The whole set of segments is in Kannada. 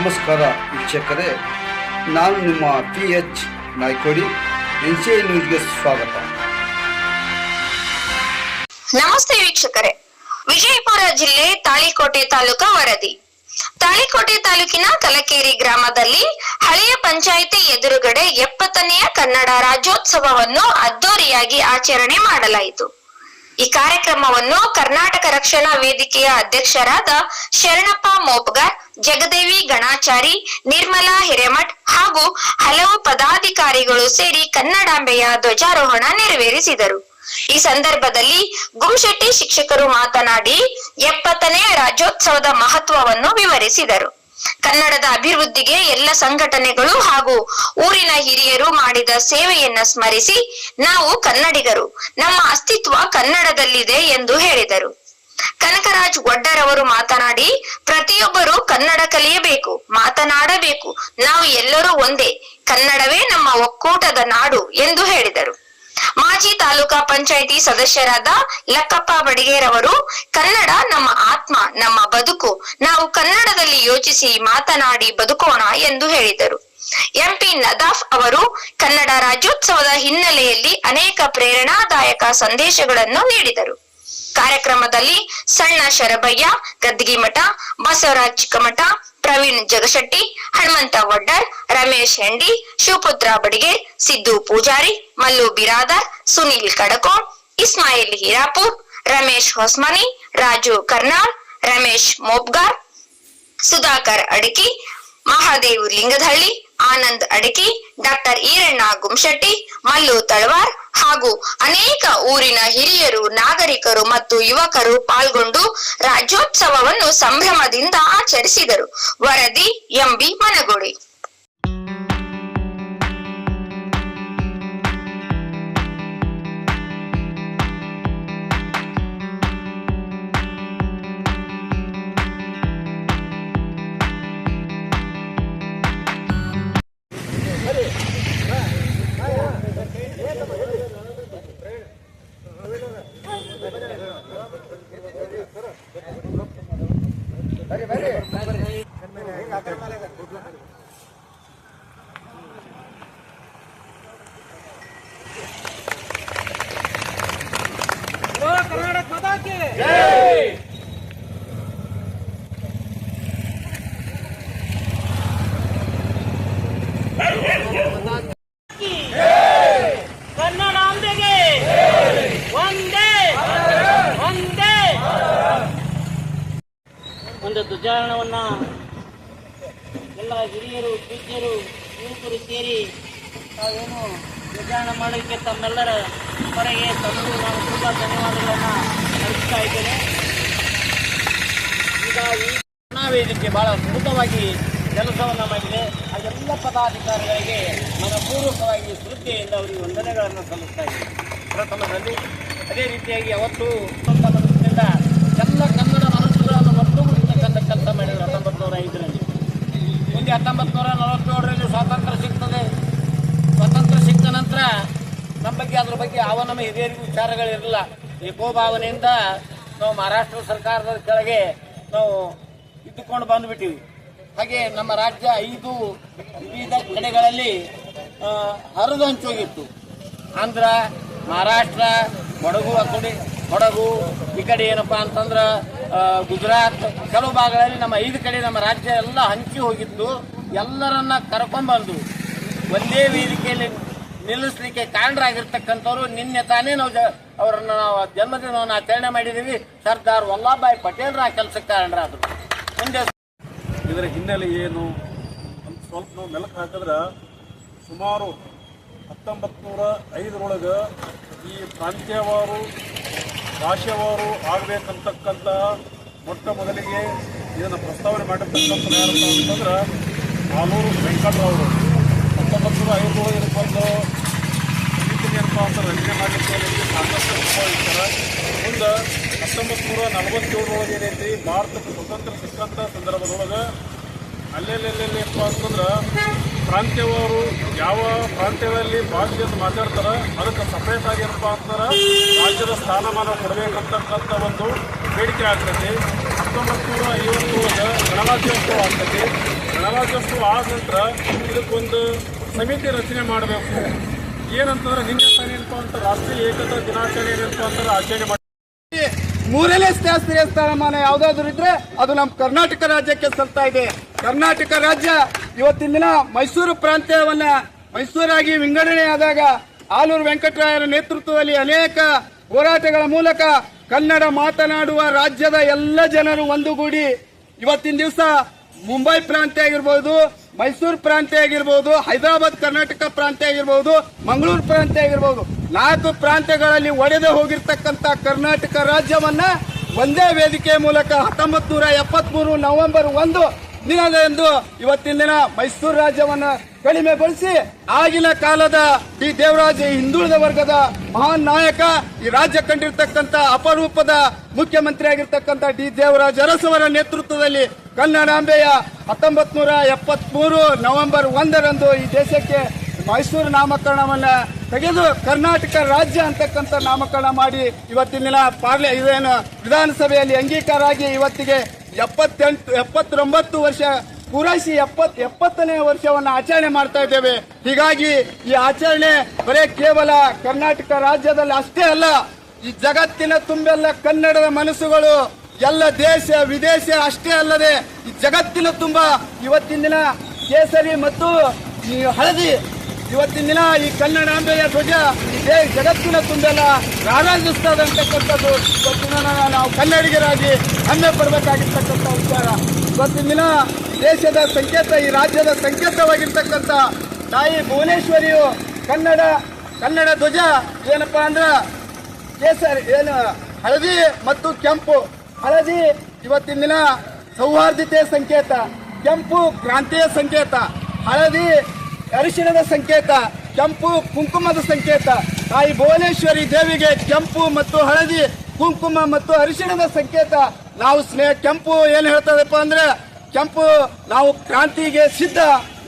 ನಮಸ್ಕಾರ ವೀಕ್ಷಕರೇ, ನಾನು ನಿಮ್ಮ P H Naikodi, N C I ನ್ಯೂಸ್ಗೆ ಸ್ವಾಗತ. ನಮಸ್ತೆ ವೀಕ್ಷಕರೇ, ವಿಜಯಪುರ ಜಿಲ್ಲೆ ತಾಳಿಕೋಟೆ ತಾಲೂಕಾ ವರದಿ. ತಾಳಿಕೋಟೆ ತಾಲೂಕಿನ ಕಲಕೇರಿ ಗ್ರಾಮದಲ್ಲಿ ಹಳೆಯ ಪಂಚಾಯಿತಿ ಎದುರುಗಡೆ ಎಪ್ಪತ್ತನೆಯ ಕನ್ನಡ ರಾಜ್ಯೋತ್ಸವವನ್ನು ಅದ್ದೂರಿಯಾಗಿ ಆಚರಣೆ ಮಾಡಲಾಯಿತು. ಈ ಕಾರ್ಯಕ್ರಮವನ್ನು ಕರ್ನಾಟಕ ರಕ್ಷಣಾ ವೇದಿಕೆಯ ಅಧ್ಯಕ್ಷರಾದ ಶರಣಪ್ಪ ಮೋಪ್ಗರ್, ಜಗದೇವಿ ಗಣಾಚಾರಿ, ನಿರ್ಮಲಾ ಹಿರೇಮಠ್ ಹಾಗೂ ಹಲವು ಪದಾಧಿಕಾರಿಗಳು ಸೇರಿ ಕನ್ನಡಾಂಬೆಯ ಧ್ವಜಾರೋಹಣ ನೆರವೇರಿಸಿದರು. ಈ ಸಂದರ್ಭದಲ್ಲಿ ಗುಂಶೆಟ್ಟಿ ಶಿಕ್ಷಕರು ಮಾತನಾಡಿ ಎಪ್ಪತ್ತನೇ ರಾಜ್ಯೋತ್ಸವದ ಮಹತ್ವವನ್ನು ವಿವರಿಸಿದರು. ಕನ್ನಡದ ಅಭಿವೃದ್ಧಿಗೆ ಎಲ್ಲ ಸಂಘಟನೆಗಳು ಹಾಗೂ ಊರಿನ ಹಿರಿಯರು ಮಾಡಿದ ಸೇವೆಯನ್ನ ಸ್ಮರಿಸಿ ನಾವು ಕನ್ನಡಿಗರು. ನಮ್ಮ ಅಸ್ತಿತ್ವ ಕನ್ನಡದಲ್ಲಿದೆ ಎಂದು ಹೇಳಿದರು. ಕನಕರಾಜ್ ಒಡ್ಡರವರು ಮಾತನಾಡಿ, ಪ್ರತಿಯೊಬ್ಬರು ಕನ್ನಡ ಕಲಿಯಬೇಕು, ಮಾತನಾಡಬೇಕು. ನಾವು ಎಲ್ಲರೂ ಒಂದೇ. ಕನ್ನಡವೇ ನಮ್ಮ ಒಕ್ಕೂಟದ ನಾಡು ಎಂದು ಹೇಳಿದರು. ಮಾಜಿ ತಾಲೂಕಾ ಪಂಚಾಯಿತಿ ಸದಸ್ಯರಾದ ಲಕ್ಕಪ್ಪ ಬಡಿಗೇರವರು, ಕನ್ನಡ ನಮ್ಮ ಆತ್ಮ, ನಮ್ಮ ಬದುಕು, ನಾವು ಕನ್ನಡದಲ್ಲಿ ಯೋಚಿಸಿ ಮಾತನಾಡಿ ಬದುಕೋಣ ಎಂದು ಹೇಳಿದರು. ಎಂಪಿ ನದಾಫ್ ಅವರು, ಕನ್ನಡ ರಾಜ್ಯೋತ್ಸವದ ಹಿನ್ನೆಲೆಯಲ್ಲಿ ಅನೇಕ ಪ್ರೇರಣಾದಾಯಕ ಸಂದೇಶಗಳನ್ನು ನೀಡಿದರು. ಕಾರ್ಯಕ್ರಮದಲ್ಲಿ ಸಣ್ಣ ಶರಭಯ್ಯ ಗದ್ಗಿಮಠ ಬಸವರಾಜ್ ಚಿಕ್ಕಮಠ ಪ್ರವೀಣ್ ಜಗಶೆಟ್ಟಿ, ಹನುಮಂತ ವಡ್ಡರ್, ರಮೇಶ್ ಹೆಂಡಿ, ಶಿವಪುತ್ರ ಬಡಿಗೆ, ಸಿದ್ದು ಪೂಜಾರಿ, ಮಲ್ಲು ಬಿರಾದಾರ್, ಸುನೀಲ್ ಕಡಕೋಡ್ ಇಸ್ಮಾಯಿಲ್ ಹೀರಾಪುರ್, ರಮೇಶ್ ಹೊಸ್ಮನಿ, ರಾಜು ಕರ್ನಾಳ್, ರಮೇಶ್ ಮೋಬ್ಗಾರ್, ಸುಧಾಕರ್ ಅಡಕಿ ಮಹಾದೇವ್ ಲಿಂಗದಹಳ್ಳಿ ಆನಂದ್ ಅಡಕಿ ಡಾಕ್ಟರ್ ಈರಣ್ಣ ಗುಂಶೆಟ್ಟಿ ಮಲ್ಲು ತಳವಾರ್ ಹಾಗೂ ಅನೇಕ ಊರಿನ ಹಿರಿಯರು, ನಾಗರಿಕರು ಮತ್ತು ಯುವಕರು ಪಾಲ್ಗೊಂಡು ರಾಜ್ಯೋತ್ಸವವನ್ನು ಸಂಭ್ರಮದಿಂದ ಆಚರಿಸಿದರು. ವರದಿ ಎಂಬಿ ಮನಗೋಡಿ नाही ತಾವೇನು ನಿಧಾನ ಮಾಡಲಿಕ್ಕೆ ತಮ್ಮೆಲ್ಲರ ಹೊರಗೆ ತಂದು ನಾನು ತುಂಬ ಧನ್ಯವಾದಗಳನ್ನು ಅರ್ಪಿಸ್ತಾ ಇದ್ದೇನೆ. ಈಗ ಈ ವೇದಿಕೆ ಬಹಳ ಸ್ಮೃತವಾಗಿ ಕೆಲಸವನ್ನು ಮಾಡಿದೆ. ಅದೆಲ್ಲ ಪದಾಧಿಕಾರಿಗಳಿಗೆ ಮನಪೂರ್ವಕವಾಗಿ ಶ್ರದ್ಧೆಯಿಂದ ಅವರಿಗೆ ವಂದನೆಗಳನ್ನು ಸಲ್ಲಿಸ್ತಾ ಇದ್ದೀನಿ ಪ್ರಥಮದಲ್ಲಿ ಅದೇ ರೀತಿಯಾಗಿ ಅವತ್ತು ಎಲ್ಲ ಕನ್ನಡ ಮನಸ್ಸುಗಳನ್ನು ಒಟ್ಟುಗೂಡಿಸತಕ್ಕಂಥ ಕೆಲಸ ಮಾಡಿದರು ಹತ್ತೊಂಬತ್ತು ನೂರ ಐದರಲ್ಲಿ. ಮುಂದೆ ಹತ್ತೊಂಬತ್ತು ನೂರ ನಲವತ್ತೇಳರಲ್ಲಿ ಸ್ವಾತಂತ್ರ್ಯ ಸಿಗ್ತದೆ. ಸ್ವಾತಂತ್ರ್ಯ ಸಿಕ್ಕ ನಂತರ ನಮ್ಮ ಬಗ್ಗೆ, ಅದ್ರ ಬಗ್ಗೆ ಯಾವ ನಮ್ಮ ಹಿರಿಯರಿಗೂ ವಿಚಾರಗಳಿರಲಿಲ್ಲ. ಏಕೋಭಾವನೆಯಿಂದ ನಾವು ಮಹಾರಾಷ್ಟ್ರ ಸರ್ಕಾರದ ಕೆಳಗೆ ನಾವು ಇದ್ದುಕೊಂಡು ಬಂದ್ಬಿಟ್ಟಿವಿ. ಹಾಗೆ ನಮ್ಮ ರಾಜ್ಯ ಐದು ವಿವಿಧ ಕಡೆಗಳಲ್ಲಿ ಹರಿದು ಹಂಚೋಗಿತ್ತು ಆಂಧ್ರ, ಮಹಾರಾಷ್ಟ್ರ, ಕೊಡಗು ಆ ಕಡೆ, ಕೊಡಗು, ಈ ಕಡೆ ಏನಪ್ಪ ಅಂತಂದ್ರೆ ಗುಜರಾತ್, ಕೆಲವು ಭಾಗಗಳಲ್ಲಿ ನಮ್ಮ ಐದು ಕಡೆ ನಮ್ಮ ರಾಜ್ಯ ಎಲ್ಲ ಹಂಚಿ ಹೋಗಿತ್ತು. ಎಲ್ಲರನ್ನ ಕರ್ಕೊಂಡ್ಬಂದು, ಒಂದೇ ವೇದಿಕೆಯಲ್ಲಿ ನಿಲ್ಲಿಸ್ಲಿಕ್ಕೆ ಕಾರಣರಾಗಿರ್ತಕ್ಕಂಥವ್ರು ನಿನ್ನೆ ತಾನೇ ನಾವು ಅವರನ್ನು ನಾವು ಜನ್ಮದಿನವನ್ನು ಆಚರಣೆ ಮಾಡಿದ್ದೀವಿ ಸರ್ದಾರ್ ವಲ್ಲಭಾಯ್ ಪಟೇಲ್ರ ಆ ಕೆಲಸಕ್ಕೆ ಕಾರಣರಾದರು. ಮುಂದೆ ಇದರ ಹಿನ್ನೆಲೆ ಏನು? ಸ್ವಲ್ಪ ನಾವು ಮೆಲುಕು ಹಾಕಿದ್ರೆ ಸುಮಾರು ಹತ್ತೊಂಬತ್ತು ನೂರ ಐದರೊಳಗೆ ಈ ಪ್ರಾಂತ್ಯವಾರು, ಭಾಷೆವಾರು ಆಗಬೇಕಂತಕ್ಕಂಥ ಮೊಟ್ಟ ಮೊದಲಿಗೆ ಇದನ್ನು ಪ್ರಸ್ತಾವನೆ ಮಾಡಿರ್ತಕ್ಕಂಥ ಯಾರಪ್ಪ ಅಂತಂದ್ರೆ ಆಲೂರು ವೆಂಕಟರಾವರು ಹತ್ತೊಂಬತ್ತು ನೂರ ಇದಕ್ಕೊಂದು ಸಮಿತಿನ ಏನಪ್ಪ ಅಂತ ರಚನೆ ಮಾಡಲಿಕ್ಕೆ ಏನೈತಿ ಸಾಕಷ್ಟು ಅನುಭವಿಸ್ತಾರೆ ಮುಂದೆ ಹತ್ತೊಂಬತ್ತು ನೂರ ನಲವತ್ತೇಳರೊಳಗೆ ಏನೈತಿ ಭಾರತಕ್ಕೆ ಸ್ವತಂತ್ರ ಸಿಕ್ಕಂಥ ಸಂದರ್ಭದೊಳಗೆ ಅಲ್ಲೆಲ್ಲೆಲ್ಲೆಲ್ಲಪ್ಪ ಅಂತಂದ್ರೆ ಪ್ರಾಂತ್ಯವರು ಯಾವ ಪ್ರಾಂತ್ಯಗಳಲ್ಲಿ ಭಾಷೆ ಅಂತ ಮಾತಾಡ್ತಾರೆ ಅದಕ್ಕೆ ಸಪ್ರೇಟ್ ಆಗಿರಪ್ಪ ಅಂತಂದ್ರೆ ರಾಜ್ಯದ ಸ್ಥಾನಮಾನ ಕೊಡಬೇಕಂತಕ್ಕಂಥ ಒಂದು ಬೇಡಿಕೆ ಆಗ್ತೈತಿ. ಹತ್ತೊಂಬತ್ತು ನೂರ ಐವತ್ತೊಳಗೆ ಗಣರಾಜ್ಯೋತ್ಸವ ಆಗ್ತೈತಿ. ಗಣರಾಜ್ಯೋತ್ಸವ ಆದ ನಂತರ ಇದಕ್ಕೊಂದು ಸಮಿತಿ ರಚನೆ ಮಾಡಬೇಕು. ಏನಂತಂದ್ರೆ ತಾನೇನಪ್ಪ ಅಂತ ರಾಷ್ಟ್ರೀಯ ಏಕತಾ ದಿನಾಚರಣೆ ಏನಪ್ಪ ಅಂತಂದ್ರೆ ಆಚರಣೆ ಮಾಡಿ ಮೂರನೇ ಶಾಸ್ತ್ರೀಯ ಸ್ಥಾನಮಾನ ಯಾವ್ದಾದ್ರು ಇದ್ರೆ ಅದು ನಮ್ಮ ಕರ್ನಾಟಕ ರಾಜ್ಯಕ್ಕೆ ಸಲ್ತಾ ಇದೆ. ಕರ್ನಾಟಕ ರಾಜ್ಯ ಇವತ್ತಿನ ದಿನ ಮೈಸೂರು ಪ್ರಾಂತ್ಯವನ್ನ ಮೈಸೂರಾಗಿ ವಿಂಗಡಣೆ ಆದಾಗ ಆಲೂರು ವೆಂಕಟರಾಯರ ನೇತೃತ್ವದಲ್ಲಿ ಅನೇಕ ಹೋರಾಟಗಳ ಮೂಲಕ ಕನ್ನಡ ಮಾತನಾಡುವ ರಾಜ್ಯದ ಎಲ್ಲ ಜನರು ಒಂದುಗೂಡಿ ಇವತ್ತಿನ ದಿವಸ ಮುಂಬೈ ಪ್ರಾಂತ್ಯ ಆಗಿರ್ಬೋದು ಮೈಸೂರು ಪ್ರಾಂತ್ಯ ಆಗಿರ್ಬೋದು, ಹೈದರಾಬಾದ್, ಕರ್ನಾಟಕ ಪ್ರಾಂತ್ಯ ಆಗಿರ್ಬೋದು, ಮಂಗಳೂರು ಪ್ರಾಂತ್ಯ ಆಗಿರ್ಬೋದು, ನಾಲ್ಕು ಪ್ರಾಂತ್ಯಗಳಲ್ಲಿ ಒಡೆದು ಹೋಗಿರ್ತಕ್ಕಂಥ ಕರ್ನಾಟಕ ರಾಜ್ಯವನ್ನ ಒಂದೇ ವೇದಿಕೆ ಮೂಲಕ ಹತ್ತೊಂಬತ್ ನೂರ ಎಪ್ಪತ್ಮೂರು ನವೆಂಬರ್ ಒಂದು ದಿನದಂದು ಇವತ್ತಿನ ದಿನ ಮೈಸೂರು ರಾಜ್ಯವನ್ನ ಕಡಿಮೆಗೊಳಿಸಿ ಆಗಿನ ಕಾಲದ ಡಿ ದೇವರಾಜ ಹಿಂದುಳಿದ ವರ್ಗದ ಮಹಾನ್ ನಾಯಕ ಈ ರಾಜ್ಯ ಕಂಡಿರ್ತಕ್ಕಂಥ ಅಪರೂಪದ ಮುಖ್ಯಮಂತ್ರಿ ಆಗಿರ್ತಕ್ಕಂಥ ಡಿ ದೇವರಾಜ ಅರಸವರ ನೇತೃತ್ವದಲ್ಲಿ ಕನ್ನಡಾಂಬೆಯ ಹತ್ತೊಂಬತ್ ನೂರ ಎಪ್ಪತ್ಮೂರು ನವೆಂಬರ್ ಒಂದರಂದು ಈ ದೇಶಕ್ಕೆ ಮೈಸೂರು ನಾಮಕರಣವನ್ನ ತೆಗೆದು ಕರ್ನಾಟಕ ರಾಜ್ಯ ಅಂತಕ್ಕಂಥ ನಾಮಕರಣ ಮಾಡಿ ಇವತ್ತಿನ ದಿನ ಪಾರ್ಲೆ ಇದೇನು ವಿಧಾನಸಭೆಯಲ್ಲಿ ಅಂಗೀಕಾರ ಆಗಿ ಇವತ್ತಿಗೆ ಎಪ್ಪತ್ತೆಂಟು, ಎಪ್ಪತ್ತೊಂಬತ್ತು ವರ್ಷ ಪೂರೈಸಿ ಎಪ್ಪತ್ ಎಪ್ಪತ್ತನೇ ವರ್ಷವನ್ನು ಆಚರಣೆ ಮಾಡ್ತಾ ಇದ್ದೇವೆ. ಹೀಗಾಗಿ ಈ ಆಚರಣೆ ಬರೇ ಕೇವಲ ಕರ್ನಾಟಕ ರಾಜ್ಯದಲ್ಲಿ ಅಷ್ಟೇ ಅಲ್ಲ, ಈ ಜಗತ್ತಿನ ತುಂಬೆಲ್ಲ ಕನ್ನಡದ ಮನಸ್ಸುಗಳು, ಎಲ್ಲ ದೇಶ ವಿದೇಶ ಅಷ್ಟೇ ಅಲ್ಲದೆ ಈ ಜಗತ್ತಿನ ತುಂಬ. ಇವತ್ತಿನ ದಿನ ಕೇಸರಿ ಮತ್ತು ಹಳದಿ ಇವತ್ತಿನ ದಿನ ಈ ಕನ್ನಡಾಂಬೆಯ ಧ್ವಜ ಇದೇ ಜಗತ್ತಿನ ತುಂಬೆಲ್ಲ ರಾರಾಜಿಸ್ತದೆ ಅಂತಕ್ಕಂಥದ್ದು ಇವತ್ತಿನ ನಾವು ಕನ್ನಡಿಗರಾಗಿ ಹೆಮ್ಮೆ ಪಡಬೇಕಾಗಿರ್ತಕ್ಕಂಥ ವಿಚಾರ ಇವತ್ತಿನ ದಿನ ದೇಶದ ಸಂಕೇತ, ಈ ರಾಜ್ಯದ ಸಂಕೇತವಾಗಿರ್ತಕ್ಕಂಥ ತಾಯಿ ಭುವನೇಶ್ವರಿಯು ಕನ್ನಡ ಕನ್ನಡ ಧ್ವಜ ಏನಪ್ಪ ಅಂದ್ರೆ ಕೇಸರಿ, ಏನು ಹಳದಿ ಮತ್ತು ಕೆಂಪು. ಹಳದಿ ಇವತ್ತಿನ ದಿನ ಸೌಹಾರ್ದತೆಯ ಸಂಕೇತ, ಕೆಂಪು ಕ್ರಾಂತಿಯ ಸಂಕೇತ. ಹಳದಿ ಅರಿಶಿಣದ ಸಂಕೇತ, ಕೆಂಪು ಕುಂಕುಮದ ಸಂಕೇತ, ತಾಯಿ ಭುವನೇಶ್ವರಿ ದೇವಿಗೆ ಕೆಂಪು ಮತ್ತು ಹಳದಿ ಕುಂಕುಮ ಮತ್ತು ಅರಿಶಿಣದ ಸಂಕೇತ. ನಾವು ಸ್ನೇಹ, ಕೆಂಪು ಏನು ಹೇಳ್ತದಪ್ಪ ಅಂದ್ರೆ, ಕೆಂಪು ನಾವು ಕ್ರಾಂತಿಗೆ ಸಿದ್ಧ,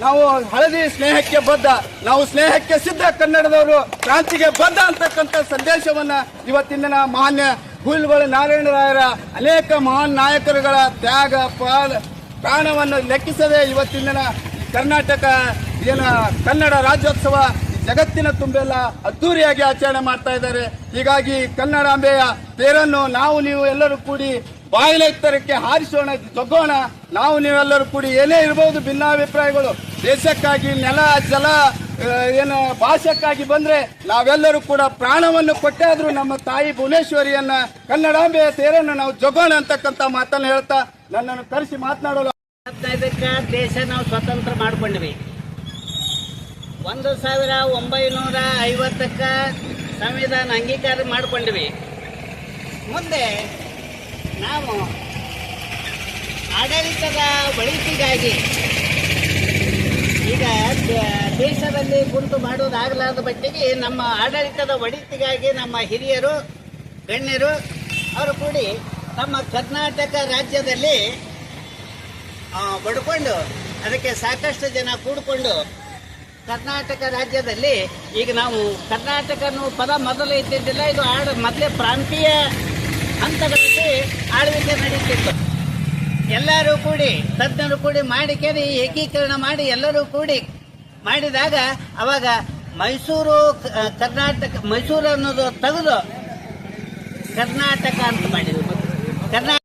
ನಾವು ಹಳದಿ ಸ್ನೇಹಕ್ಕೆ ಬದ್ಧ, ನಾವು ಸ್ನೇಹಕ್ಕೆ ಸಿದ್ಧ ಕನ್ನಡದವರು ಕ್ರಾಂತಿಗೆ ಬದ್ಧ ಅಂತಕ್ಕಂಥ ಸಂದೇಶವನ್ನ ಇವತ್ತಿನ ಮಾನ್ಯ ಹುಲ್ಗಳು ನಾರಾಯಣರಾಯರ ಅನೇಕ ಮಹಾನ್ ನಾಯಕರುಗಳ ತ್ಯಾಗ ಪ್ರಾಣವನ್ನು ಲೆಕ್ಕಿಸದೆ ಇವತ್ತಿನ ಕರ್ನಾಟಕ ಏನು ಕನ್ನಡ ರಾಜ್ಯೋತ್ಸವ ಜಗತ್ತಿನ ತುಂಬೆಲ್ಲ ಅದ್ದೂರಿಯಾಗಿ ಆಚರಣೆ ಮಾಡ್ತಾ ಇದ್ದಾರೆ. ಹೀಗಾಗಿ ಕನ್ನಡಾಂಬೆಯ ತೇರನ್ನು ನಾವು ನೀವು ಎಲ್ಲರೂ ಕೂಡಿ ಬಾಯಿಲೆತ್ತರಕ್ಕೆ ಹಾರಿಸೋಣ, ಜಗ್ಗೋಣ. ನಾವು ನೀವೆಲ್ಲರೂ ಕೂಡಿ ಏನೇ ಇರಬಹುದು ಭಿನ್ನಾಭಿಪ್ರಾಯಗಳು, ದೇಶಕ್ಕಾಗಿ ನೆಲ, ಜಲ ಏನು ಭಾಷಕ್ಕಾಗಿ ಬಂದ್ರೆ ನಾವೆಲ್ಲರೂ ಕೂಡ ಪ್ರಾಣವನ್ನು ಕೊಟ್ಟಾದ್ರೂ ನಮ್ಮ ತಾಯಿ ಭುವನೇಶ್ವರಿಯನ್ನ ಕನ್ನಡಾಂಬೆಯ ತೇರನ್ನು ನಾವು ಜಗೋಣ ಅಂತಕ್ಕಂಥ ಮಾತನ್ನು ಹೇಳ್ತಾ ನನ್ನನ್ನು ಕರೆಸಿ ಮಾತನಾಡಲು ದೇಶ ನಾವು ಸ್ವತಂತ್ರ ಮಾಡ್ಕೊಂಡ್ವಿ. ಒಂದು ಸಾವಿರ ಒಂಬೈನೂರ ಐವತ್ತಕ್ಕೆ ಸಂವಿಧಾನ ಅಂಗೀಕಾರ ಮಾಡಿಕೊಂಡ್ವಿ. ಮುಂದೆ ನಾವು ಆಡಳಿತದ ಒಳಿತಿಗಾಗಿ ಈಗ ದೇಶದಲ್ಲಿ ಕುಂತು ಮಾಡೋದಾಗಲಾರದ ಮಟ್ಟಿಗೆ ನಮ್ಮ ಆಡಳಿತದ ಒಳಿತಿಗಾಗಿ ನಮ್ಮ ಹಿರಿಯರು, ಗಣ್ಯರು, ಅವರು ಕೂಡಿ ನಮ್ಮ ಕರ್ನಾಟಕ ರಾಜ್ಯದಲ್ಲಿ ಬಡ್ಕೊಂಡು ಅದಕ್ಕೆ ಸಾಕಷ್ಟು ಜನ ಕೂಡಿಕೊಂಡು ಕರ್ನಾಟಕ ರಾಜ್ಯದಲ್ಲಿ ಈಗ ನಾವು ಕರ್ನಾಟಕ ಪದ ಮೊದಲು ಇದ್ದಿದ್ದಿಲ್ಲ, ಇದು ಆಡ ಮೊದಲೇ ಪ್ರಾಂತೀಯ ಹಂತಗಳಲ್ಲಿ ಆಳ್ವಿಕೆ ನಡೀತಿತ್ತು. ಎಲ್ಲರೂ ಕೂಡಿ, ತಜ್ಞರು ಕೂಡಿ ಮಾಡಿಕೆರಿ ಏಕೀಕರಣ ಮಾಡಿ ಎಲ್ಲರೂ ಕೂಡಿ ಮಾಡಿದಾಗ ಅವಾಗ ಮೈಸೂರು ಕರ್ನಾಟಕ ಮೈಸೂರು ಅನ್ನೋದು ತೆಗೆದು ಕರ್ನಾಟಕ ಅಂತ ಮಾಡಿದ್ರು. ಕರ್ನಾಟಕ